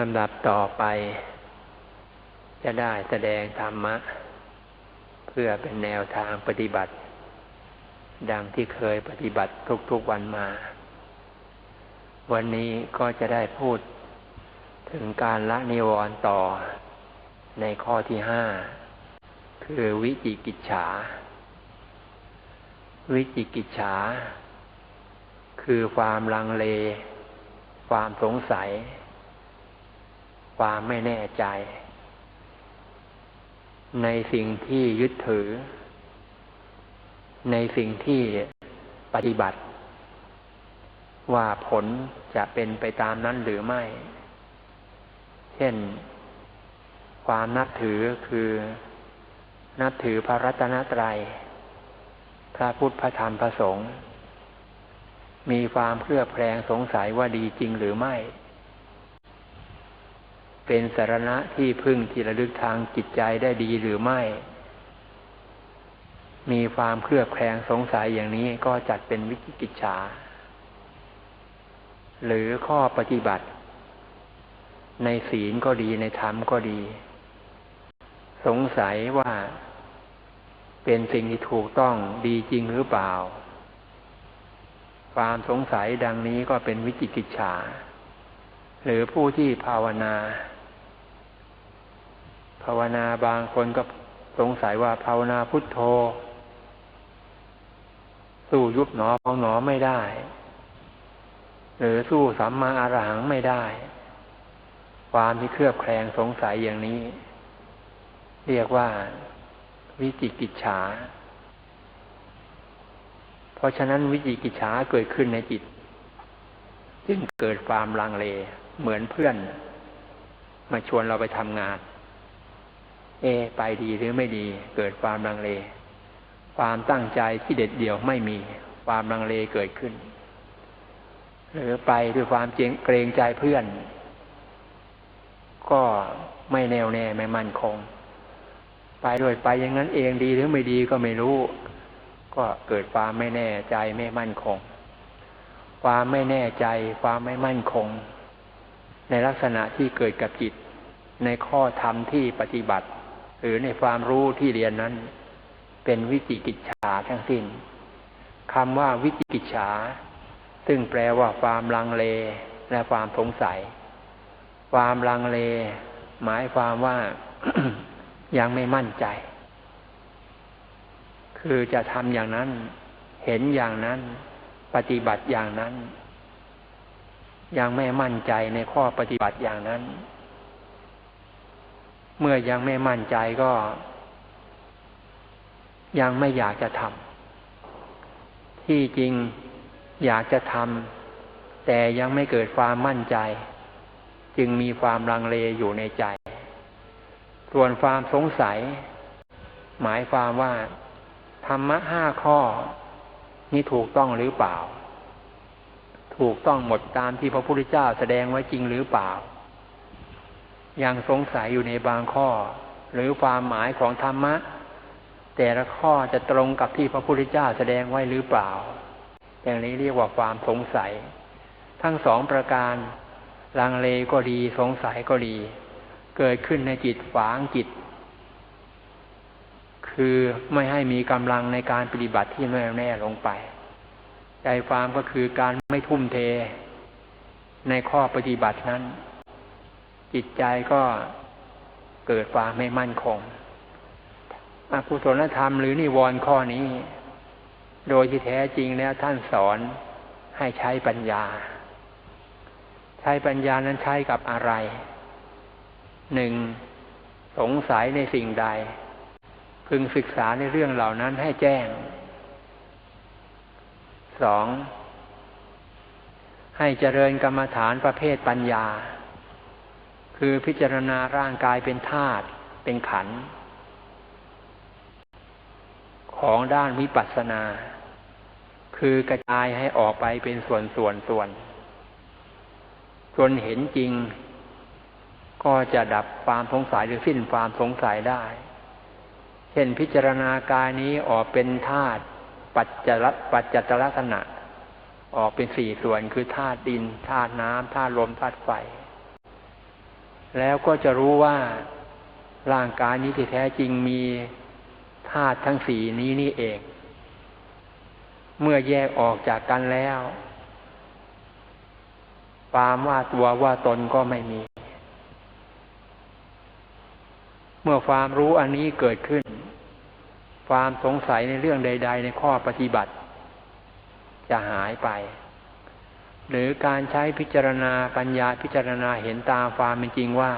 ลำดับต่อไป จะได้แสดงธรรมะ เพื่อเป็นแนวทางปฏิบัติ ดังที่เคยปฏิบัติทุกๆวันมา วันนี้ก็จะได้พูดถึงการละนิวรณ์ต่อในข้อที่ห้า คือวิจิกิจฉา วิจิกิจฉา คือความลังเล ความสงสัย ความไม่แน่ใจ ในสิ่งที่ยึดถือ ในสิ่งที่ปฏิบัติ ว่าผลจะเป็นไปตามนั้นหรือไม่ เช่น ความนับถือคือ นับถือพระรัตนตรัย พระพุทธพระธรรมพระสงฆ์มีความเครือบแคลงสงสัยว่าดีจริงหรือไม่ เป็นสารณะที่พึ่งที่ระลึกทางจิตใจได้ดีหรือไม่ มีความเครือบแคลงสงสัยอย่างนี้ก็จัดเป็นวิจิกิจฉา หรือข้อปฏิบัติ ในศีลก็ดีในธรรมก็ดี สงสัยว่าเป็นสิ่งที่ถูกต้องดีจริงหรือเปล่า ความสงสัยดังนี้ก็เป็นวิจิกิจฉา หรือผู้ที่ภาวนา ภาวนาบางคนก็สงสัยว่าภาวนาพุทโธ สู้ยุบหนอพองหนอไม่ได้ หรือสู้สัมมาอรหังไม่ได้ ความที่เครือบแคลงสงสัยอย่างนี้ เรียกว่าวิจิกิจฉา เพราะฉะนั้นวิจิกิจฉาเกิดขึ้นในจิต จึงเกิดความลังเลเหมือนเพื่อน มาชวนเราไปทำงาน เอ ไปดีหรือไม่ดี เกิดความลังเล ความตั้งใจที่เด็ดเดี่ยวไม่มี ความลังเลเกิดขึ้น หรือไปด้วยความเกรงใจเพื่อน ก็ไม่แน่วแน่ไม่มั่นคง ไปด้วยไปอย่างนั้นเองดีหรือไม่ดีก็ไม่รู้ ก็เกิดความไม่แน่ใจไม่มั่นคง ความไม่แน่ใจ ความไม่มั่นคง ในลักษณะที่เกิดกับจิตในข้อธรรมที่ปฏิบัติ หรือในความรู้ที่เรียนนั้น เป็นวิจิกิจฉาทั้งสิ้นคำว่าวิจิกิจฉา ซึ่งแปลว่าความลังเลและความสงสัย ความลังเล หมายความว่ายังไม่มั่นใจ คือจะทำอย่างนั้น เห็นอย่างนั้น ปฏิบัติอย่างนั้น ยังไม่มั่นใจในข้อปฏิบัติอย่างนั้น เมื่อยังไม่มั่นใจก็ ยังไม่อยากจะทำที่จริงอยากจะทำแต่ยังไม่เกิดความมั่นใจ จึงมีความลังเลอยู่ในใจ ส่วนความสงสัย หมายความว่า ธรรมะห้าข้อ นี้ถูกต้องหรือเปล่า ถูกต้องหมดตามที่พระพุทธเจ้าแสดงไว้จริงหรือเปล่า ยังสงสัยอยู่ในบางข้อ หรือความหมายของธรรมะ แต่ละข้อจะตรงกับที่พระพุทธเจ้าแสดงไว้หรือเปล่า อย่างนี้เรียกว่าความสงสัย ทั้งสองประการลังเลก็ดีสงสัยก็ดี เกิดขึ้นในจิตฝางจิต คือไม่ให้มีกำลังในการปฏิบัติที่แน่วแน่ลงไป ใจความก็คือการไม่ทุ่มเทในข้อปฏิบัตินั้น จิตใจก็เกิดความไม่มั่นคงอกุศลธรรมหรือนิวรณ์ข้อนี้ โดยที่แท้จริงแล้วท่านสอนให้ใช้ปัญญา ใช้ปัญญานั้นใช้กับอะไร หนึ่งสงสัยในสิ่งใด พึงศึกษาในเรื่องเหล่านั้นให้แจ้ง สอง ให้เจริญกรรมฐานประเภทปัญญา คือพิจารณาร่างกายเป็นธาตุเป็นขันธ์ของด้านวิปัสสนา คือกระจายให้ออกไปเป็นส่วนส่วนส่วนจนเห็นจริง ก็จะดับความสงสัยหรือสิ้นความสงสัยได้ เช่นพิจารณากายนี้ออกเป็นธาตุปัจจลปัจจัตลักษณะ ออกเป็นสี่ส่วนคือธาตุดินธาตุน้ำธาตุลมธาตุไฟ แล้วก็จะรู้ว่าร่างกายนี้ที่แท้จริงมีธาตุทั้งสี่นี้นี่เอง เมื่อแยกออกจากกันแล้วความว่าตัวว่าตนก็ไม่มี เมื่อความรู้อันนี้เกิดขึ้น ความสงสัยในเรื่องใด ๆ ในข้อปฏิบัติ จะหายไป หรือการใช้พิจารณาปัญญาพิจารณาเห็นตามความเป็นจริงว่า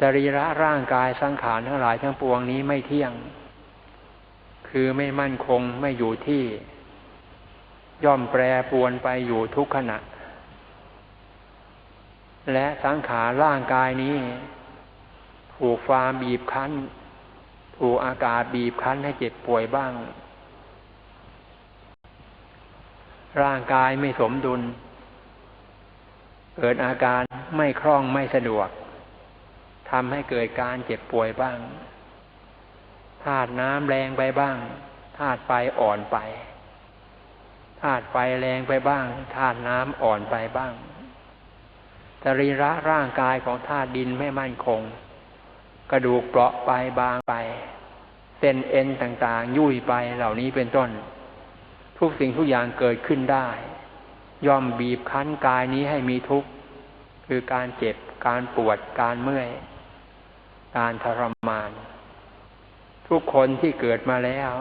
จริระร่างกายสังขารทั้งหลายทั้งปวงนี้ไม่เที่ยง คือไม่มั่นคงไม่อยู่ที่ ย่อมแปรปวนไปอยู่ทุกขณะ และสังขารร่างกายนี้ ถูกความบีบคั้น ถูกอากาศบีบคั้นให้เจ็บป่วยบ้าง ร่างกายไม่สมดุล เกิดอาการไม่คล่องไม่สะดวกทำให้เกิดการเจ็บป่วยบ้างธาตุน้ำแรงไปบ้างธาตุไฟอ่อนไปธาตุไฟแรงไปบ้างธาตุน้ำอ่อนไปบ้างสรีระร่างกายของธาตุดินไม่มั่นคง กระดูกเปราะไปบางไป เส้นเอ็นต่างๆ ยุ่ยไปเหล่านี้เป็นต้น ทุกสิ่งทุกอย่างเกิดขึ้นได้ ย่อมบีบคั้นกายนี้ให้มีทุกข์คือการเจ็บการปวดการเมื่อย การทรมาน ทุกคนที่เกิดมาแล้ว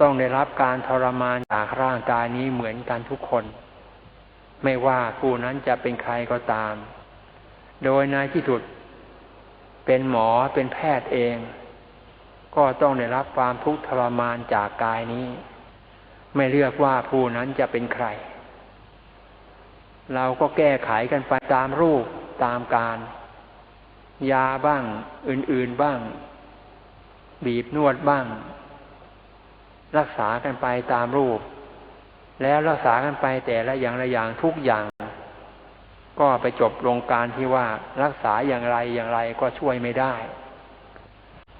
ต้องได้รับการทรมานจากร่างกายนี้เหมือนกันทุกคน ไม่ว่าผู้นั้นจะเป็นใครก็ตาม โดยในที่สุด เป็นหมอเป็นแพทย์เอง ก็ต้องได้รับความทุกข์ทรมานจากกายนี้ ไม่เลือกว่าผู้นั้นจะเป็นใคร เราก็แก้ไขกันไปตามรูปตามการ ยาบ้าง อื่น ๆบ้าง บีบนวดบ้าง รักษากันไปตามรูป แล้วรักษากันไปแต่ละอย่างละอย่างทุกอย่าง ก็ไปจบลงการที่ว่ารักษาอย่างไรอย่างไรก็ช่วยไม่ได้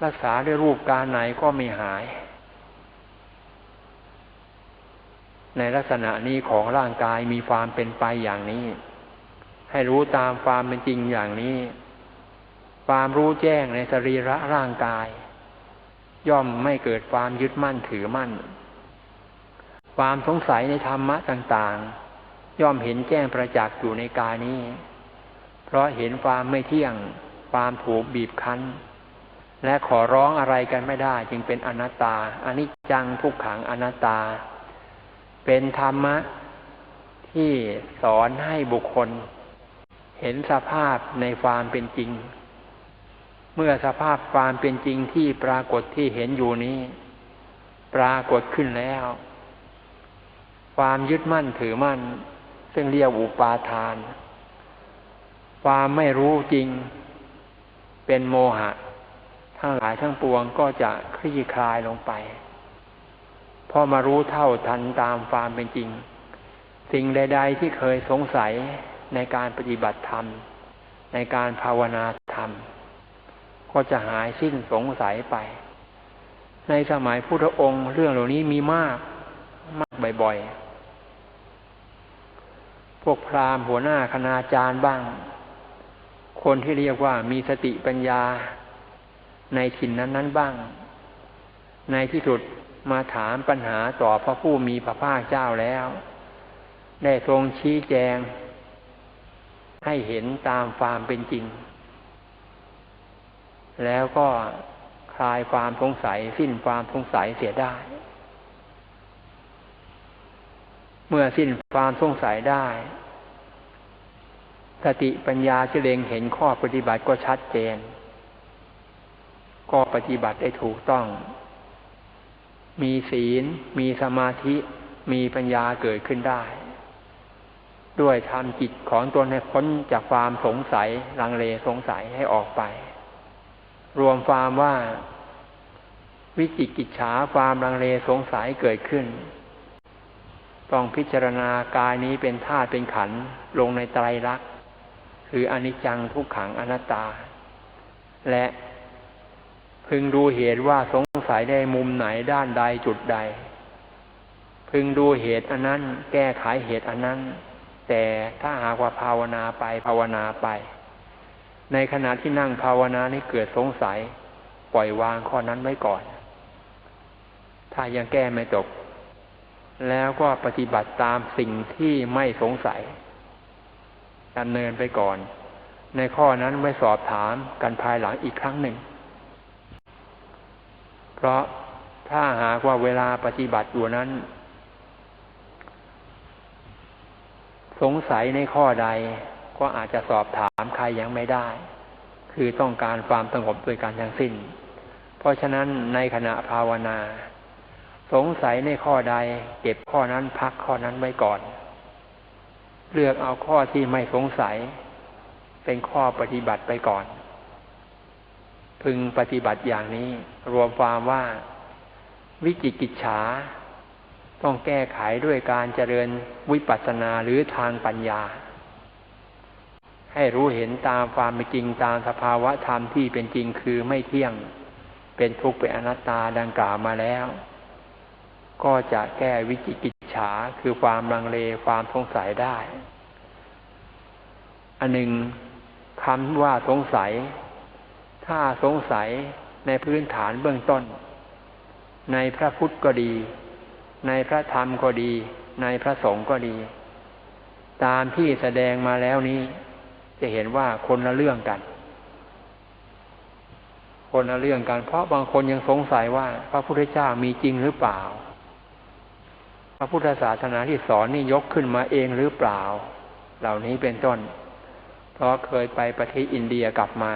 รักษาด้วยรูปการไหนก็ไม่หาย ในลักษณะนี้ของร่างกายมีความเป็นไปอย่างนี้ ให้รู้ตามความเป็นจริงอย่างนี้ ความรู้แจ้งในสรีระร่างกาย ย่อมไม่เกิดความยึดมั่นถือมั่น ความสงสัยในธรรมะต่างๆ ย่อมเห็นแจ้งประจักษ์อยู่ในกายนี้ เพราะเห็นความไม่เที่ยง ความถูกบีบคั้นและขอร้องอะไรกันไม่ได้ จึงเป็นอนัตตาอนิจจังทุกขังอนัตตา เป็นธรรมะ ที่สอนให้บุคคล เห็นสภาพในความเป็นจริง เมื่อสภาพความเป็นจริงที่ปรากฏที่เห็นอยู่นี้ ปรากฏขึ้นแล้ว ความยึดมั่นถือมั่น ซึ่งเรียกอุปาทาน ความไม่รู้จริง เป็นโมหะ ทั้งหลายทั้งปวงก็จะคลี่คลายลงไป พอมารู้เท่าทันตามความเป็นจริง สิ่งใด ๆ ที่เคยสงสัยในการปฏิบัติธรรม ในการภาวนาธรรม ก็จะหายสิ้นสงสัยไป ในสมัยพุทธองค์เรื่องเหล่านี้มีมากมากบ่อยๆ พวกพราหมณ์หัวหน้าคณาจารย์บ้าง คนที่เรียกว่ามีสติปัญญาในถิ่นนั้น ๆ บ้าง ในที่สุด มาถามปัญหาต่อพระผู้มีพระภาคเจ้าแล้ว ได้ทรงชี้แจง ให้เห็นตามความเป็นจริง แล้วก็คลายความสงสัยสิ้นความสงสัยเสียได้ เมื่อสิ้นความสงสัยได้สติปัญญาเฉลงเห็นข้อปฏิบัติก็ชัดเจน ก็ปฏิบัติได้ถูกต้อง มีศีล มีสมาธิ มีปัญญาเกิดขึ้นได้ ด้วยทำจิตของตนให้พ้นจากความสงสัยลังเลสงสัยให้ออกไป รวมความว่าวิจิกิจฉาความลังเลสงสัยเกิดขึ้น ต้องพิจารณากายนี้เป็นธาตุเป็นขันลงในไตรลักษณ์คืออนิจจังทุกขังอนัตตา และพึงดูเหตุว่าสง สัยได้มุมไหนด้านใดจุดใด พึงดูเหตุอันนั้น แก้ไขเหตุอันนั้น แต่ถ้าหากว่าภาวนาไปภาวนาไป ในขณะที่นั่งภาวนานี่เกิดสงสัย ปล่อยวางข้อนั้นไว้ก่อน ถ้ายังแก้ไม่ตกแล้วก็ปฏิบัติตามสิ่งที่ไม่สงสัยดำเนินไปก่อน ในข้อนั้นไว้สอบถามกันภายหลังอีกครั้งหนึ่ง เพราะถ้าหากว่าเวลาปฏิบัติอยู่นั้น สงสัยในข้อใดก็อาจจะสอบถามใครยังไม่ได้ คือต้องการความสงบโดยการทั้งสิ้น เพราะฉะนั้นในขณะภาวนา สงสัยในข้อใด เก็บข้อนั้นพักข้อนั้นไว้ก่อน เลือกเอาข้อที่ไม่สงสัย เป็นข้อปฏิบัติไปก่อน พึงปฏิบัติอย่างนี้ รวมความว่าวิจิกิจฉา ต้องแก้ไขด้วยการเจริญวิปัสสนาหรือทางปัญญา ให้รู้เห็นตามความเป็นจริงตามสภาวะธรรมที่เป็นจริงคือไม่เที่ยง เป็นทุกข์เป็นอนัตตาดังกล่าวมาแล้ว ก็จะแก้วิจิกิจฉาคือความลังเลความสงสัยได้ อันหนึ่งคำว่าสงสัย ถ้าสงสัยในพื้นฐานเบื้องต้น ในพระพุทธก็ดี ในพระธรรมก็ดี ในพระสงฆ์ก็ดี ตามที่แสดงมาแล้วนี้ จะเห็นว่าคนละเรื่องกัน คนละเรื่องกัน เพราะบางคนยังสงสัยว่า พระพุทธเจ้ามีจริงหรือเปล่า พระพุทธศาสนาที่สอนนี่ยกขึ้นมาเองหรือเปล่า เหล่านี้เป็นต้น เพราะเคยไปประเทศอินเดียกลับมา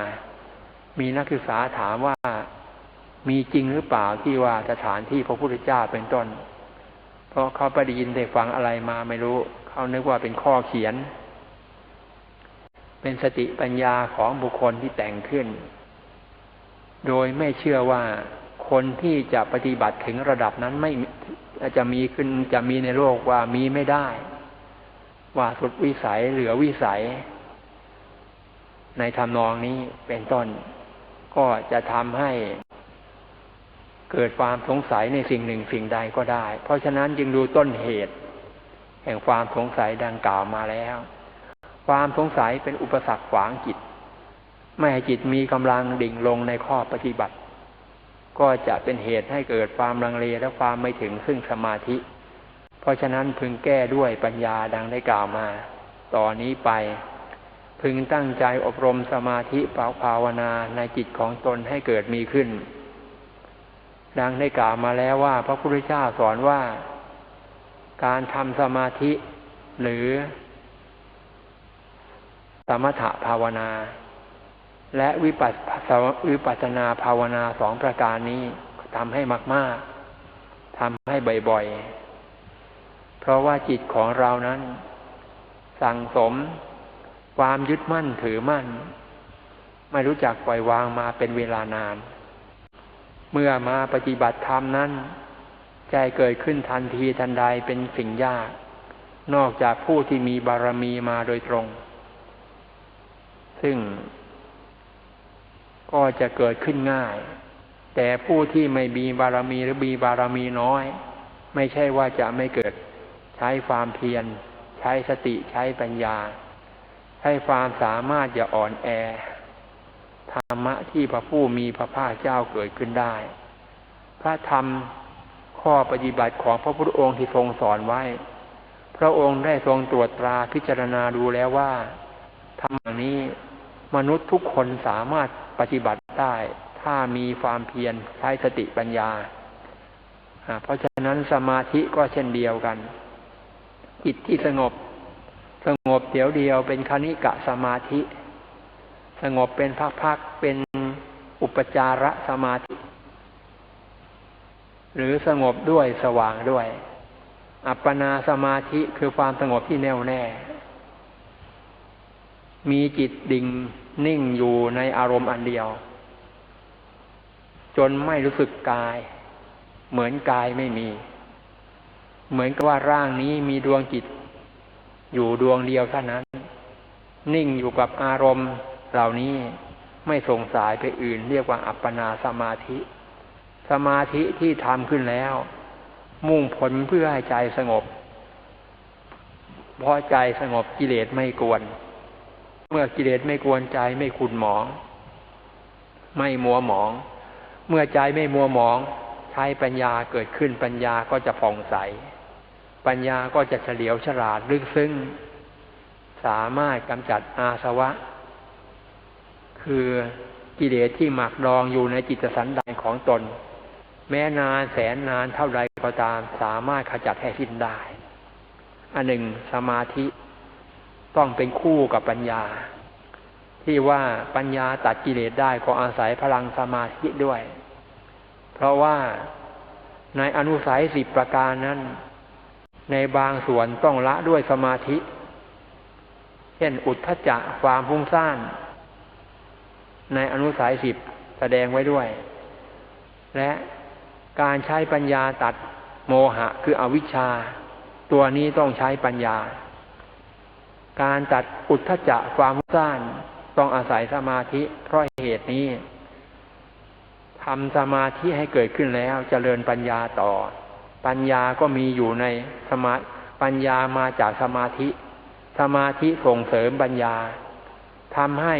มีนักศึกษาถามว่ามีจริงหรือเปล่าที่ว่าสถานที่พระพุทธเจ้าเป็นต้น เพราะเขาไปได้ยินได้ฟังอะไรมาไม่รู้ เขานึกว่าเป็นข้อเขียน เป็นสติปัญญาของบุคคลที่แต่งขึ้น โดยไม่เชื่อว่าคนที่จะปฏิบัติถึงระดับนั้นไม่จะมีขึ้นจะมีในโลกว่ามีไม่ได้ ว่าสุดวิสัยเหลือวิสัย ในทำนองนี้เป็นต้น ก็จะทำให้เกิดความสงสัยในสิ่งหนึ่งสิ่งใดก็ได้ เพราะฉะนั้นจึงดูต้นเหตุ แห่งความสงสัยดังกล่าวมาแล้ว ความสงสัยเป็นอุปสรรคขวางจิต ไม่ให้จิตมีกำลังดิ่งลงในข้อปฏิบัติ ก็จะเป็นเหตุให้เกิดความลังเลและความไม่ถึงซึ่งสมาธิ เพราะฉะนั้นพึงแก้ด้วยปัญญาดังได้กล่าวมา ต่อนนี้ไป พึงตั้งใจอบรมสมาธิปภาวนาในจิตของตนให้เกิดมีขึ้น ดังได้กล่าวมาแล้วว่า พระพุทธเจ้าสอนว่า การทำสมาธิหรือ สมถภาวนา และวิปัสวิปัสนาภาวนาสองประการนี้ทำให้มาก ๆทำให้บ่อยๆ เพราะว่าจิตของเรานั้น สั่งสม ความยึดมั่นถือมั่น ไม่รู้จักปล่อยวางมาเป็นเวลานาน เมื่อมาปฏิบัติธรรมนั้น ใจเกิดขึ้นทันทีทันใดเป็นสิ่งยาก นอกจากผู้ที่มีบารมีมาโดยตรง ซึ่ง ก็จะเกิดขึ้นง่าย แต่ผู้ที่ไม่มีบารมีหรือมีบารมีน้อย ไม่ใช่ว่าจะไม่เกิด ใช้ความเพียร ใช้สติใช้ปัญญา ให้ความสามารถอย่าอ่อนแอ ธรรมะที่พระผู้มีพระภาคเจ้าเกิดขึ้นได้ พระธรรมข้อปฏิบัติของพระพุทธองค์ที่ทรงสอนไว้ พระองค์ได้ทรงตรวจตราพิจารณาดูแล้วว่าธรรมนี้มนุษย์ทุกคนสามารถปฏิบัติได้ ถ้ามีความเพียรใช้สติปัญญา เพราะฉะนั้นสมาธิก็เช่นเดียวกัน จิตที่สงบ สงบเดียวเดียวเป็นคณิกะสมาธิ สงบเป็นพักๆเป็นอุปจารสมาธิ หรือสงบด้วยสว่างด้วย อัปปนาสมาธิคือความสงบที่แน่วแน่ มีจิตดิ่งนิ่งอยู่ในอารมณ์อันเดียว จนไม่รู้สึกกาย เหมือนกายไม่มี เหมือนกับว่าร่างนี้มีดวงจิต อยู่ดวงเดียวเท่านั้น นิ่งอยู่กับอารมณ์เหล่านี้ไม่ส่งสายไปอื่น เรียกว่าอัปปนาสมาธิ สมาธิที่ทำขึ้นแล้ว มุ่งผลเพื่อให้ใจสงบพอใจสงบกิเลสไม่กวน เมื่อกิเลสไม่กวนใจไม่ขุนหมอง ไม่มัวหมอง เมื่อใจไม่มัวหมอง ใช้ปัญญาเกิดขึ้นปัญญาก็จะผ่องใส ปัญญาก็จะเฉลียวฉลาดลึกซึ้งสามารถกำจัดอาสวะ คือกิเลสที่หมักดองอยู่ในจิตสันดานของตน แม้นานแสนนานเท่าไรก็ตามสามารถขจัดให้สิ้นได้ อันหนึ่งสมาธิต้องเป็นคู่กับปัญญา ที่ว่าปัญญาตัดกิเลสได้ก็อาศัยพลังสมาธิด้วย เพราะว่าในอนุสัยสิบประการนั้น ในบางส่วนต้องละด้วยสมาธิ เช่นอุทธจักความพุ่งซ่านในอนุสัยสิบแสดงไว้ด้วย และการใช้ปัญญาตัดโมหะคืออวิชชา ตัวนี้ต้องใช้ปัญญา การตัดอุทธจะความซ่านต้องอาศัยสมาธิ เพราะเหตุนี้ทำสมาธิให้เกิดขึ้นแล้วจเจริญปัญญาต่อ ปัญญาก็มีอยู่ในสมาปัญญามาจากสมาธิ สมาธิส่งเสริมปัญญาทำให้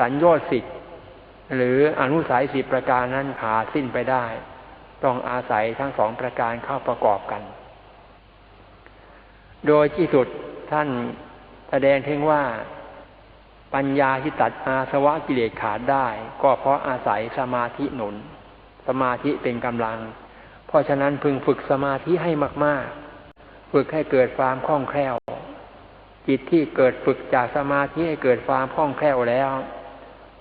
สัญญาสิทธิ์หรืออนุสัยสิบประการนั้นขาสิ้นไปได้ ต้องอาศัยทั้งสองประการเข้าประกอบกัน โดยที่สุดท่านแสดงถึงว่าปัญญาที่ตัดอาสวะกิเลสขาดได้ ก็เพราะอาศัยสมาธิหนุน สมาธิเป็นกำลัง เพราะฉะนั้นพึงฝึกสมาธิให้มาก ๆ ฝึกให้เกิดความคล่องแคล่ว จิตที่เกิดฝึกจากสมาธิให้เกิดความคล่องแคล่วแล้ว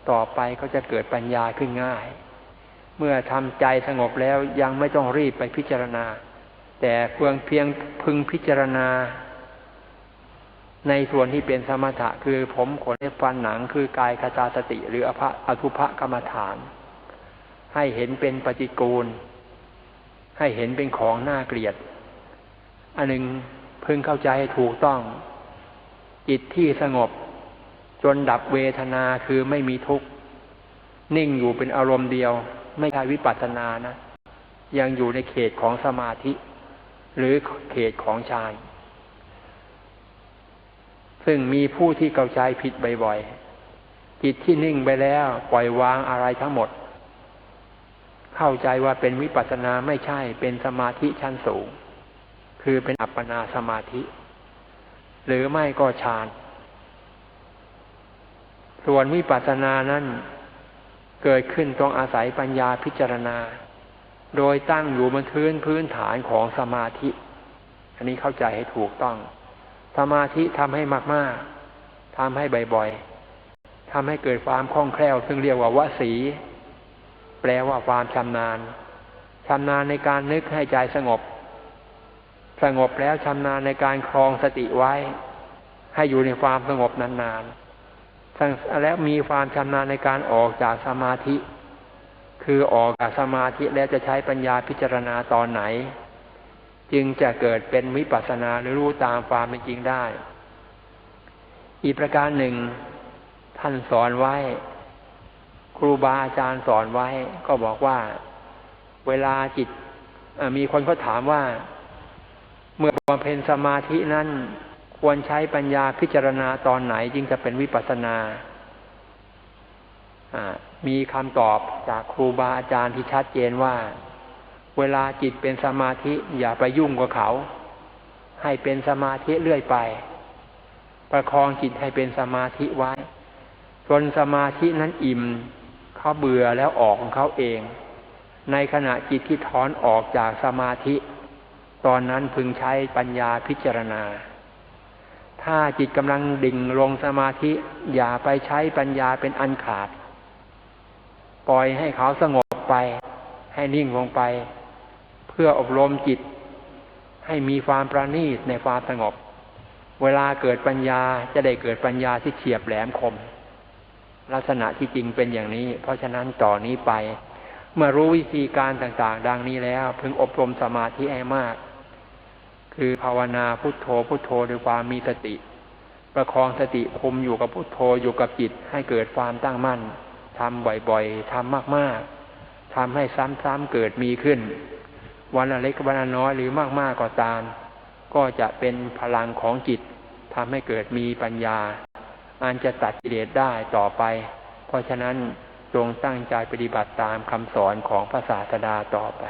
ต่อไปก็จะเกิดปัญญาขึ้นง่าย เมื่อทำใจสงบแล้วยังไม่ต้องรีบไปพิจารณา แต่เพียงเพียงพึงพิจารณา ในส่วนที่เป็นสมถะคือผมขนเล็บฟันหนังคือกายคตาสติ หรืออภอทุภกรรมฐาน ให้เห็นเป็นปฏิกูล ให้เห็นเป็นของน่าเกลียด อันหนึ่งพึงเข้าใจให้ถูกต้อง จิตที่สงบ จนดับเวทนาคือไม่มีทุกข์ นิ่งอยู่เป็นอารมณ์เดียว ไม่ใช่วิปัสสนานะ ยังอยู่ในเขตของสมาธิ หรือเขตของฌานซึ่งมีผู้ที่เข้าใจผิดบ่อยๆจิตที่นิ่งไปแล้ว ปล่อยวางอะไรทั้งหมด เข้าใจว่าเป็นวิปัสสนาไม่ใช่เป็นสมาธิชั้นสูง คือเป็นอัปปนาสมาธิ หรือไม่ก็ฌานส่วนวิปัสสนานั้นเกิดขึ้นต้องอาศัยปัญญาพิจารณา โดยตั้งอยู่บนพื้นพื้นฐานของสมาธิ อันนี้เข้าใจให้ถูกต้อง สมาธิทำให้มาก ๆทำให้บ่อยๆทำให้เกิดความคล่องแคล่ว ซึ่งเรียกว่าวสี แปลว่าความชำนาญชำนาญในการนึกให้ใจสงบ สงบแล้วชำนาญในการครองสติไว้ ให้อยู่ในความสงบนานๆแล้วมีความชำนาญในการออกจากสมาธิ คือออกจากสมาธิแล้วจะใช้ปัญญาพิจารณาตอนไหน จึงจะเกิดเป็นวิปัสสนาหรือรู้ตามความเป็นจริงได้ อีกประการหนึ่ง ท่านสอนไว้ รูบาอาจารย์สอนไว้ ก็บอกว่าเวลาจิตมีคนเขาถามว่า เมื่อบำเพ็ญสมาธินั้นควรใช้ปัญญาพิจารณาตอนไหนจึงจะเป็นวิปัสสนามีคำตอบจากครูบาอาจารย์ที่ชัดเจนว่า เวลาจิตเป็นสมาธิอย่าไปยุ่งกับเขา ให้เป็นสมาธิเรื่อยไป ประคองจิตให้เป็นสมาธิไว้จนสมาธินั้นอิ่ม เขาเบื่อแล้วออกของเขาเอง ในขณะจิตที่ถอนออกจากสมาธิ ตอนนั้นพึงใช้ปัญญาพิจารณา ถ้าจิตกำลังดิ่งลงสมาธิ อย่าไปใช้ปัญญาเป็นอันขาด ปล่อยให้เขาสงบไป ให้นิ่งลงไป เพื่ออบรมจิต ให้มีความประณีตในความสงบ เวลาเกิดปัญญาจะได้เกิดปัญญาที่เฉียบแหลมคม ลักษณะที่จริงเป็นอย่างนี้ เพราะฉะนั้นต่อนนี้ไป เมื่อรู้วิธีการต่างๆ ดังนี้แล้ว พึงอบรมสมาธิให้มาก คือภาวนาพุทโธพุทโธด้วยความมีสติ ประคองสติคุมอยู่กับพุทโธอยู่กับจิตให้เกิดความตั้งมั่นทำบ่อยๆทำมากๆทำให้ซ้ำๆเกิดมีขึ้น วันละเล็กวันละน้อยหรือมากมากก็ตาม ก็จะเป็นพลังของจิตทำให้เกิดมีปัญญา อันจะตัดกิเลสได้ต่อไป เพราะฉะนั้นจงตั้งใจปฏิบัติตามคำสอนของพระศาสดาต่อไป